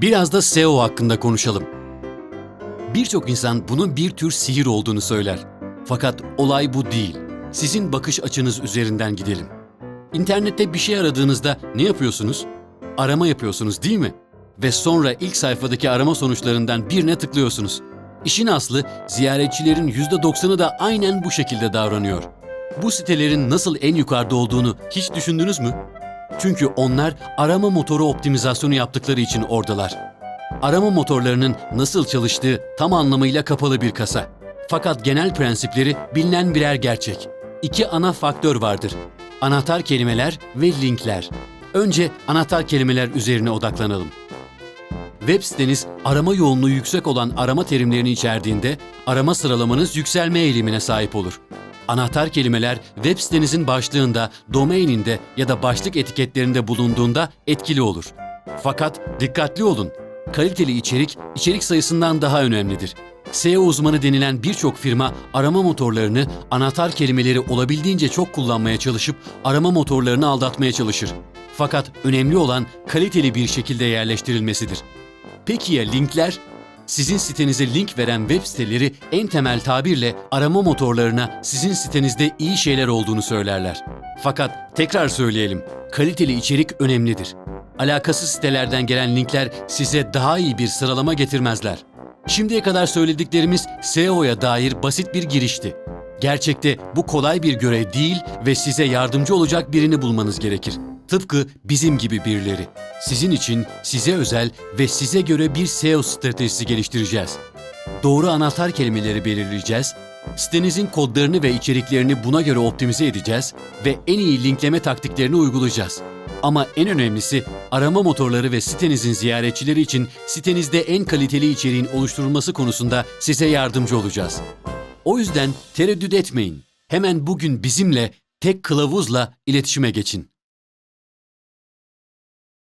Biraz da SEO hakkında konuşalım. Birçok insan bunun bir tür sihir olduğunu söyler. Fakat olay bu değil. Sizin bakış açınız üzerinden gidelim. İnternette bir şey aradığınızda ne yapıyorsunuz? Arama yapıyorsunuz değil mi? Ve sonra ilk sayfadaki arama sonuçlarından birine tıklıyorsunuz. İşin aslı ziyaretçilerin %90'ı da aynen bu şekilde davranıyor. Bu sitelerin nasıl en yukarıda olduğunu hiç düşündünüz mü? Çünkü onlar arama motoru optimizasyonu yaptıkları için oradalar. Arama motorlarının nasıl çalıştığı tam anlamıyla kapalı bir kasa. Fakat genel prensipleri bilinen birer gerçek. İki ana faktör vardır. Anahtar kelimeler ve linkler. Önce anahtar kelimeler üzerine odaklanalım. Web siteniz arama yoğunluğu yüksek olan arama terimlerini içerdiğinde arama sıralamanız yükselme eğilimine sahip olur. Anahtar kelimeler web sitenizin başlığında, domaininde ya da başlık etiketlerinde bulunduğunda etkili olur. Fakat dikkatli olun. Kaliteli içerik, içerik sayısından daha önemlidir. SEO uzmanı denilen birçok firma arama motorlarını anahtar kelimeleri olabildiğince çok kullanmaya çalışıp arama motorlarını aldatmaya çalışır. Fakat önemli olan kaliteli bir şekilde yerleştirilmesidir. Peki ya linkler? Sizin sitenize link veren web siteleri en temel tabirle arama motorlarına sizin sitenizde iyi şeyler olduğunu söylerler. Fakat tekrar söyleyelim, kaliteli içerik önemlidir. Alakasız sitelerden gelen linkler size daha iyi bir sıralama getirmezler. Şimdiye kadar söylediklerimiz SEO'ya dair basit bir girişti. Gerçekte bu kolay bir görev değil ve size yardımcı olacak birini bulmanız gerekir. Tıpkı bizim gibi birileri. Sizin için size özel ve size göre bir SEO stratejisi geliştireceğiz. Doğru anahtar kelimeleri belirleyeceğiz. Sitenizin kodlarını ve içeriklerini buna göre optimize edeceğiz ve en iyi linkleme taktiklerini uygulayacağız. Ama en önemlisi arama motorları ve sitenizin ziyaretçileri için sitenizde en kaliteli içeriğin oluşturulması konusunda size yardımcı olacağız. O yüzden tereddüt etmeyin. Hemen bugün bizimle tek kılavuzla iletişime geçin.